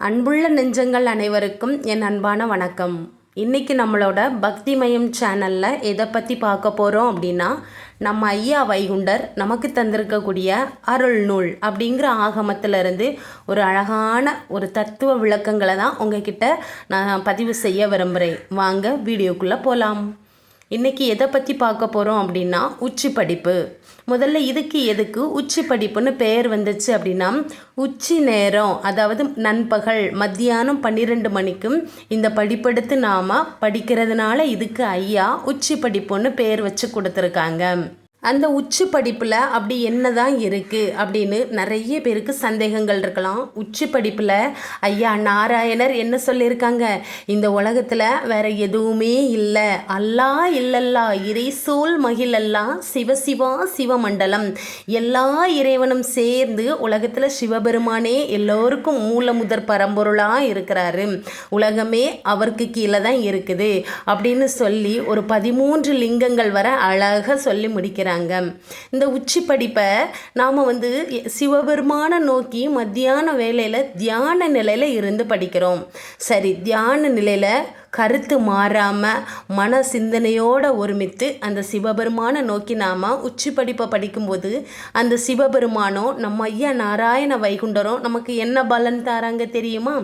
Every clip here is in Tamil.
அன்புள்ள நெஞ்சங்கள் அனைவருக்கும் என் அன்பான வணக்கம். இன்றைக்கி நம்மளோட பக்திமயம் சேனலில் எதை பற்றி பார்க்க போகிறோம் அப்படின்னா நம்ம ஐயா வைகுண்டர் நமக்கு தந்திருக்கக்கூடிய அருள் நூல் அப்படிங்கிற ஆகமத்திலிருந்து ஒரு அழகான ஒரு தத்துவ விளக்கங்களை தான் உங்ககிட்ட நான் பதிவு செய்ய விரும்புகிறேன் வாங்க வீடியோக்குள்ளே போகலாம் இன்றைக்கி எதை பற்றி பார்க்க போகிறோம் அப்படின்னா உச்சி படிப்பு. முதல்ல இதுக்கு எதுக்கு உச்சி படிப்புன்னு பெயர் வந்துச்சு அப்படின்னா உச்சி நேரம் அதாவது நண்பகல் மத்தியானம் பன்னிரெண்டு மணிக்கும் இந்த படிப்பெடுத்து நாம் படிக்கிறதுனால இதுக்கு ஐயா உச்சி படிப்புன்னு பெயர் வச்சு கொடுத்துருக்காங்க. அந்த உச்சி படிப்பில் அப்படி என்ன தான் இருக்குது அப்படின்னு நிறைய பேருக்கு சந்தேகங்கள் இருக்கலாம். உச்சி படிப்பில் ஐயா நாராயணர் என்ன சொல்லியிருக்காங்க? இந்த உலகத்தில் வேறு எதுவுமே இல்லை. அல்லா இல்லல்லா இறைசூல் மகிழல்லா சிவசிவா சிவமண்டலம் எல்லா இறைவனும் சேர்ந்து உலகத்தில் சிவபெருமானே எல்லோருக்கும் மூல முதற் பரம்பொருளாக இருக்கிறாரு. உலகமே அவருக்கு கீழே தான் இருக்குது அப்படின்னு சொல்லி ஒரு பதிமூன்று லிங்கங்கள் வர அழகாக சொல்லி முடிக்கிறார். படிக்கிறாங்க இந்த உச்சி படிப்பை நாம் வந்து சிவபெருமானை நோக்கி மத்தியான வேலையில் தியான நிலையில் இருந்து படிக்கிறோம். சரி தியான நிலையில் கருத்து மாறாமல் மன சிந்தனையோடு ஒருமித்து அந்த சிவபெருமானை நோக்கி நாம் உச்சி படிப்பை படிக்கும்போது அந்த சிவபெருமானோ நம்ம ஐயா நாராயண வைகுண்டரோ நமக்கு என்ன பலன் தாராங்க தெரியுமா?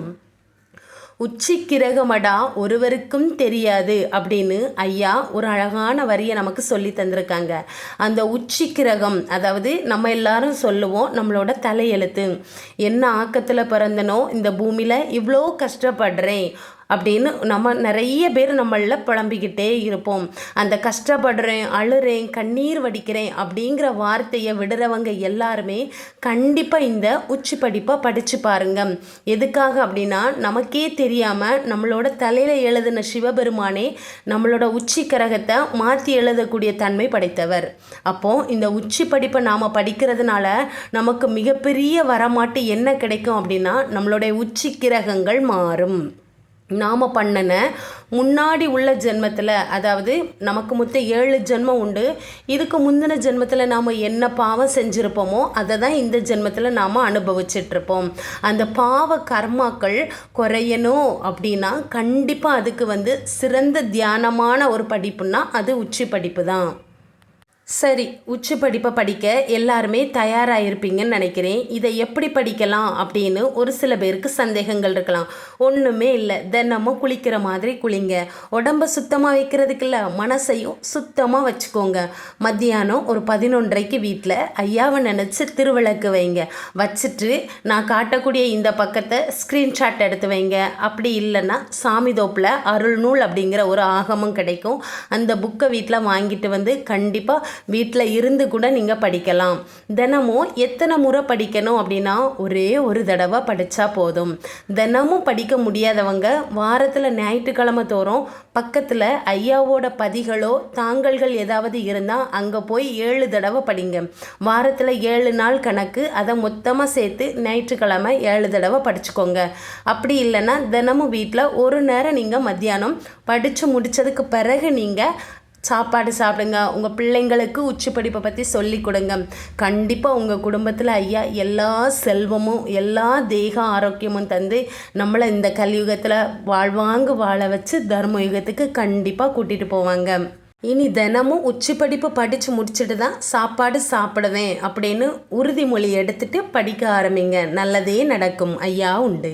உச்சி கிரகமடா ஒருவருக்கும் தெரியாது அப்படின்னு ஐயா ஒரு அழகான வரியை நமக்கு சொல்லி தந்திருக்காங்க. அந்த உச்சி கிரகம் அதாவது நம்ம எல்லாரும் சொல்லுவோம் நம்மளோட தலையெழுத்து. என்ன ஆக்கத்தில் பிறந்தனோ இந்த பூமியில் இவ்வளோ கஷ்டப்படுறேன். அப்படின்னு நம்ம நிறைய பேர் நம்மளில் புலம்பிக்கிட்டே இருப்போம். அந்த கஷ்டப்படுறேன் அழுறேன் கண்ணீர் வடிக்கிறேன் அப்படிங்கிற வார்த்தையை விடுறவங்க எல்லாருமே கண்டிப்பாக இந்த உச்சி படிப்பை படித்து பாருங்க. எதுக்காக அப்படின்னா நமக்கே தெரியாமல் நம்மளோட தலையில் எழுதின சிவபெருமானே நம்மளோட உச்சி கரகத்தை மாற்றி எழுதக்கூடிய தன்மை படைத்தவர். அப்போது இந்த உச்சி படிப்பை நாம் படிக்கிறதுனால நமக்கு மிகப்பெரிய வரமாட்டு என்ன கிடைக்கும் அப்படின்னா நம்மளுடைய உச்சி கிரகங்கள் மாறும். நாம் பண்ணின முன்னாடி உள்ள ஜென்மத்தில் அதாவது நமக்கு மொத்தம் ஏழு ஜென்மம் உண்டு. இதுக்கு முந்தின ஜென்மத்தில் நாம் என்ன பாவம் செஞ்சுருப்போமோ அதை தான் இந்த ஜென்மத்தில் நாம் அனுபவிச்சிட்ருப்போம் அந்த பாவ கர்மாக்கள் குறையணும் அப்படின்னா கண்டிப்பாக அதுக்கு வந்து சிறந்த தியானமான ஒரு படிப்புன்னா அது உச்சி படிப்பு தான். சரி உச்சி படிப்பை படிக்க எல்லாருமே தயாராக இருப்பீங்கன்னு நினைக்கிறேன். இதை எப்படி படிக்கலாம் அப்படின்னு ஒரு சில பேருக்கு சந்தேகங்கள் இருக்கலாம். ஒன்றுமே இல்லை. தினமும் குளிக்கிற மாதிரி குளிங்க. உடம்பை சுத்தமாக வைக்கிறதுக்குல்ல மனசையும் சுத்தமாக வச்சுக்கோங்க. மத்தியானம் ஒரு பதினொன்றரைக்கு வீட்டில் ஐயாவை நினச்சி திருவிளக்கு வைங்க. வச்சுட்டு நான் காட்டக்கூடிய இந்த பக்கத்தை ஸ்க்ரீன்ஷாட் எடுத்து வைங்க. அப்படி இல்லைன்னா சாமி தோப்பில் அருள்நூல் அப்படிங்கிற ஒரு ஆகமும் கிடைக்கும். அந்த புக்கை வீட்டில் வாங்கிட்டு வந்து கண்டிப்பாக வீட்டில் இருந்து கூட நீங்கள் படிக்கலாம். தினமும் எத்தனை முறை படிக்கணும் அப்படின்னா ஒரே ஒரு தடவை படித்தா போதும். தினமும் படிக்க முடியாதவங்க வாரத்தில் ஞாயிற்றுக்கிழமை தோறும் பக்கத்தில் ஐயாவோட பதிகளோ தாங்கல்கள் ஏதாவது இருந்தால் அங்கே போய் ஏழு தடவை படிங்க. வாரத்தில் ஏழு நாள் கணக்கு அதை மொத்தமாக சேர்த்து ஞாயிற்றுக்கிழமை ஏழு தடவை படிச்சுக்கோங்க. அப்படி இல்லைன்னா தினமும் வீட்டில் ஒரு நேரம் நீங்கள் மத்தியானம் படித்து முடித்ததுக்கு பிறகு நீங்கள் சாப்பாடு சாப்பிடுங்க. உங்கள் பிள்ளைங்களுக்கு உச்சி படிப்பை பற்றி சொல்லி கொடுங்க. கண்டிப்பாக உங்கள் குடும்பத்தில் ஐயா எல்லா செல்வமும் எல்லா தேக ஆரோக்கியமும் தந்து நம்மளை இந்த கலியுகத்தில் வாழ்வாங்கு வாழ வச்சு தர்ம யுகத்துக்கு கண்டிப்பாக கூட்டிகிட்டு போவாங்க. இனி தினமும் உச்சி படிப்பு படித்து முடிச்சுட்டு தான் சாப்பாடு சாப்பிடுவேன் அப்படின்னு உறுதிமொழி எடுத்துட்டு படிக்க ஆரம்பிங்க. நல்லதே நடக்கும். ஐயா உண்டு.